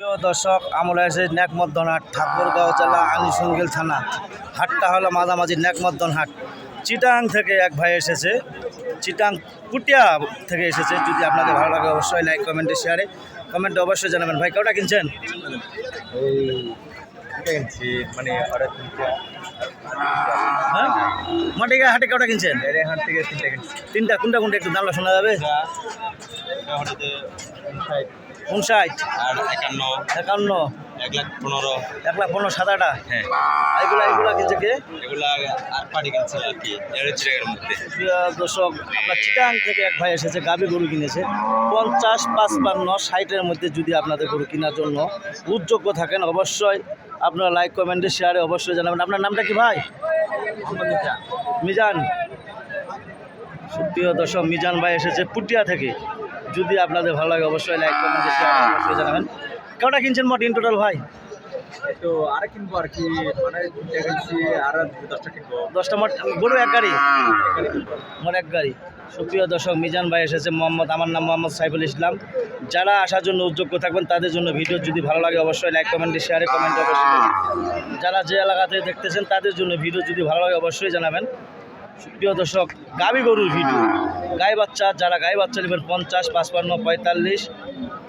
প্রিয় দর্শক আমরা এসে নেকমদ্দন হাট ঠাকুরগাঁও জেলা আনিসঙ্গিল থানা। হাটটা হলো মাঝামাঝি নেকমদ্দন হাট চিটাং থেকে এক ভাই এসেছে। চিটাং পুটিয়া থেকে এসেছে। যদি আপনাদের ভালো লাগে অবশ্যই লাইক কমেন্টে শেয়ারে কমেন্টে অবশ্যই জানাবেন। ভাই, কটা কিনছেন? হ্যাঁ? হাটে কিনছেন? তিনটা, কোনটা কোনটা একটু দামটা শোনা যাবে? উনষাট আর একান্ন। একান্ন। এক লাখ পনেরো। এক লাখ পনেরো সাদাটা হ্যাঁ। এগুলা এগুলা কিনছে কে? এগুলা আর পাটি কিনছে আর কি। দেড় মধ্যে। দর্শক আপনার চিটাং থেকে এক ভাই এসেছে গাবি গরু কিনেছে। পঞ্চাশ পাঁচপান্ন ষাটের মধ্যে যদি আপনাদের গরু কেনার জন্য উদ্যোগ্য থাকেন অবশ্যই আপনারা লাইক কমেন্টে শেয়ারে অবশ্যই জানাবেন। আপনার নামটা কি ভাই? মিজান। প্রিয় দর্শক মিজান ভাই এসেছে পুটিয়া থেকে। যদি আপনাদের ভালো লাগে অবশ্যই লাইক কমেন্টে শেয়ারে অবশ্যই জানাবেন। কটা কিনছেন মোট ইন টোটাল ভাই? তো আর কিনবো আর কি মানে কিনছি আর দশটা কিনবো। দশটা মোট গরু এক গাড়ি। মোট এক গাড়ি। সুপ্রিয় দর্শক মিজান ভাই এসেছে মোহাম্মদ আমার নাম মোহাম্মদ সাইফুল ইসলাম। যারা আসার জন্য উদ্যোগ্য থাকবেন তাদের জন্য ভিডিও যদি ভালো লাগে অবশ্যই লাইক কমেন্টে শেয়ারে কমেন্ট অবশ্যই যারা যে এলাকাতে দেখতেছেন তাদের জন্য ভিডিও যদি ভালো লাগে অবশ্যই জানাবেন। সুপ্রিয় দর্শক, গাবি গরুর ভিডিও। গাই বাচ্চা, যারা গাই বাচ্চা নেবেন পঞ্চাশ, পাঁচপান্ন, পঁয়তাল্লিশ,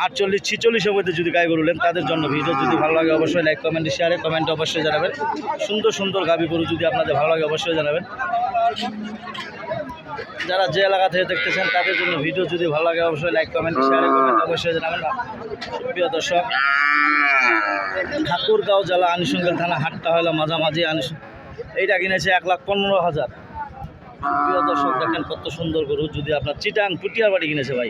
আটচল্লিশ, ছিচল্লিশের মধ্যে যদি গাই গরু নেন, তাদের জন্য ভিডিও যদি ভালো লাগে, অবশ্যই লাইক কমেন্ট শেয়ারে কমেন্ট অবশ্যই জানাবেন। সুন্দর সুন্দর গাবি গরু যদি আপনাদের ভালো লাগে, অবশ্যই জানাবেন। যারা যে এলাকা থেকে দেখতেছেন, তাদের জন্য ভিডিও যদি ভালো লাগে, অবশ্যই লাইক কমেন্ট শেয়ারে কমেন্ট অবশ্যই জানাবেন। প্রিয় দর্শক, ঠাকুরগাঁও জেলা আনিসঙ্গেল থানা হাটটা হলো মাঝামাঝি আনিস এইটা কিনেছে এক লাখ পনেরো হাজার। প্রিয় দর্শক দেখেন কত সুন্দর গরু। যদি আপনার চিটাং পুটিয়ার বাড়ি কিনেছে ভাই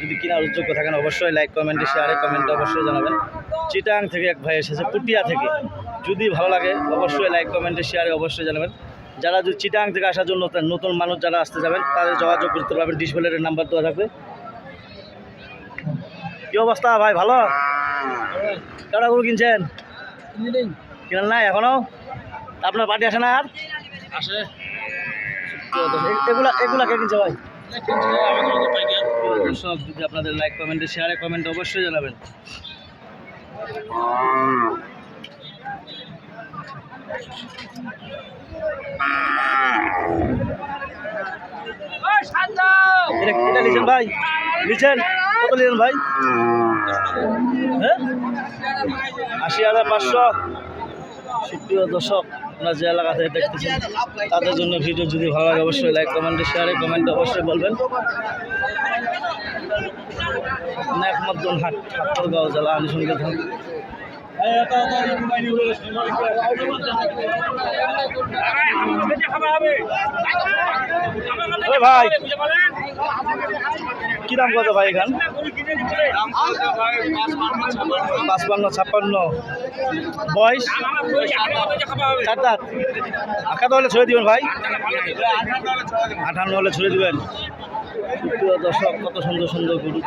যদি কেনার উদ্যোগ্য থাকেন অবশ্যই লাইক কমেন্টে শেয়ারে কমেন্টে অবশ্যই জানাবেন। চিটাং থেকে এক ভাই এসেছে পুটিয়া থেকে। যদি ভালো লাগে অবশ্যই লাইক কমেন্টে শেয়ারে অবশ্যই জানাবেন। যারা যদি চিটাং থেকে আসার জন্য নতুন মানুষ যারা আসতে যাবেন তাদের যোগাযোগ করতে পারবেন। ডিসপ্লের নাম্বার দেওয়া থাকবে। কি অবস্থা ভাই ভালো? কটা গরু কিনছেন? কিনেন নাই এখনও? আপনার পার্টি আসে না আর? আসে। এগুলা এগুলা কে কিনছে ভাই? দর্শক যদি আপনাদের লাইক কমেন্টে শেয়ারে কমেন্ট অবশ্যই জানাবেন। এটা ভাই? কত লিখেন ভাই? হ্যাঁ? আশি হাজার পাঁচশো। সুপ্রিয় দর্শক, আপনারা যে এলাকা থেকে দেখতেছেন, তাদের জন্য ভিডিও যদি ভালো লাগে, অবশ্যই লাইক কমেন্টে শেয়ারে কমেন্টে অবশ্যই বলবেন। একমাত্র হাট ঠাকুরগাঁও জেলা আনুষঙ্গিক ভাই, কি দাম কত ভাই এখান? পাঁচপান্ন, ছাপ্পান্ন। বয়স? চার দাঁত। আঁকাতে হলে ছড়ে দিবেন ভাই? আঠান্ন হলে ছড়ে দিবেন। প্রিয় দর্শক কত সুন্দর সুন্দর গরু।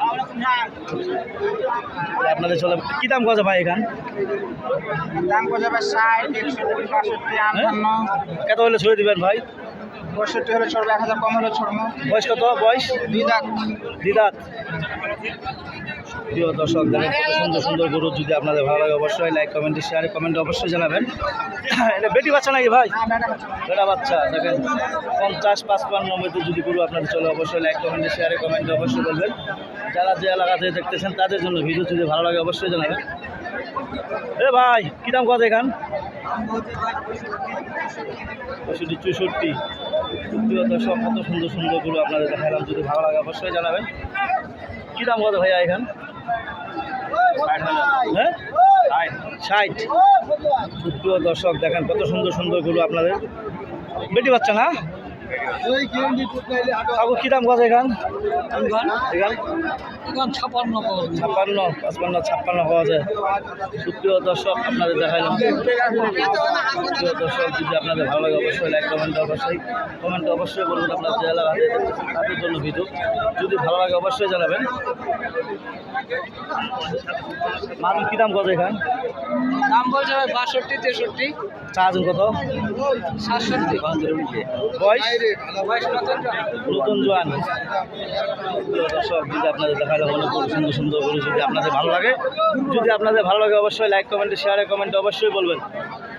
আপনাদের চলে কি দাম কজা ভাই এখান? দাম কত ভাই? ষাট একশো আটান্ন। কত হলে ছড়ে দিবেন ভাই? পঁয়ষট্টি হলে ছড়বে এক হাজার কম হলে ছড়বো বয়স কত? বয়স? দুই দিদাত। প্রিয় দর্শক দেখেন কত সুন্দর সুন্দর গরু যদি আপনাদের ভালো লাগে অবশ্যই লাইক কমেন্টে শেয়ারে কমেন্টে অবশ্যই জানাবেন। এটা বেটি বাচ্চা নাকি ভাই? বেটা বাচ্চা। দেখেন পঞ্চাশ পাঁচপান্ন মধ্যে যদি গরু আপনাদের চলে অবশ্যই লাইক কমেন্টে শেয়ারে কমেন্টে অবশ্যই বলবেন। যারা যে এলাকা থেকে দেখতেছেন তাদের জন্য ভিডিও যদি ভালো লাগে অবশ্যই জানাবেন। এ ভাই কী দাম কত এখান? পঁয়ষট্টি চৌষট্টি। প্রিয় দর্শক কত সুন্দর সুন্দরগুলো আপনাদের দেখালাম, যদি ভালো লাগে অবশ্যই জানাবেন। কী দাম কত ভাইয়া এখান? হ্যাঁ? ষাট। প্রিয় দর্শক, দেখেন কত সুন্দর সুন্দরগুলো আপনাদের। বেটি বাচ্চা না? কাকু কী দাম কত এখান? ছাপান্ন ছাপ্পান্ন পাঁচপান্ন ছাপ্পান্ন পাওয়া যায়। সুপ্রিয় দর্শক আপনাদের দেখাইলাম। প্রিয় দর্শক যদি আপনাদের ভালো লাগে অবশ্যই লাইক কমেন্ট অবশ্যই কমেন্ট অবশ্যই বলবেন আপনার যে এলাকাতে তাদের জন্য ভিডিও। যদি ভালো লাগে অবশ্যই জানাবেন। মাদুর কী দাম কত এখান? দাম বলছে বাষট্টি তেষট্টি। চার্জন কত? বয়স? নতুন জোয়ান। দর্শক, যদি আপনাদের দেখালে অনেক সুন্দর সুন্দর করে যদি আপনাদের ভালো লাগে, যদি আপনাদের ভালো লাগে, অবশ্যই লাইক কমেন্টে শেয়ারে কমেন্টে অবশ্যই বলবেন।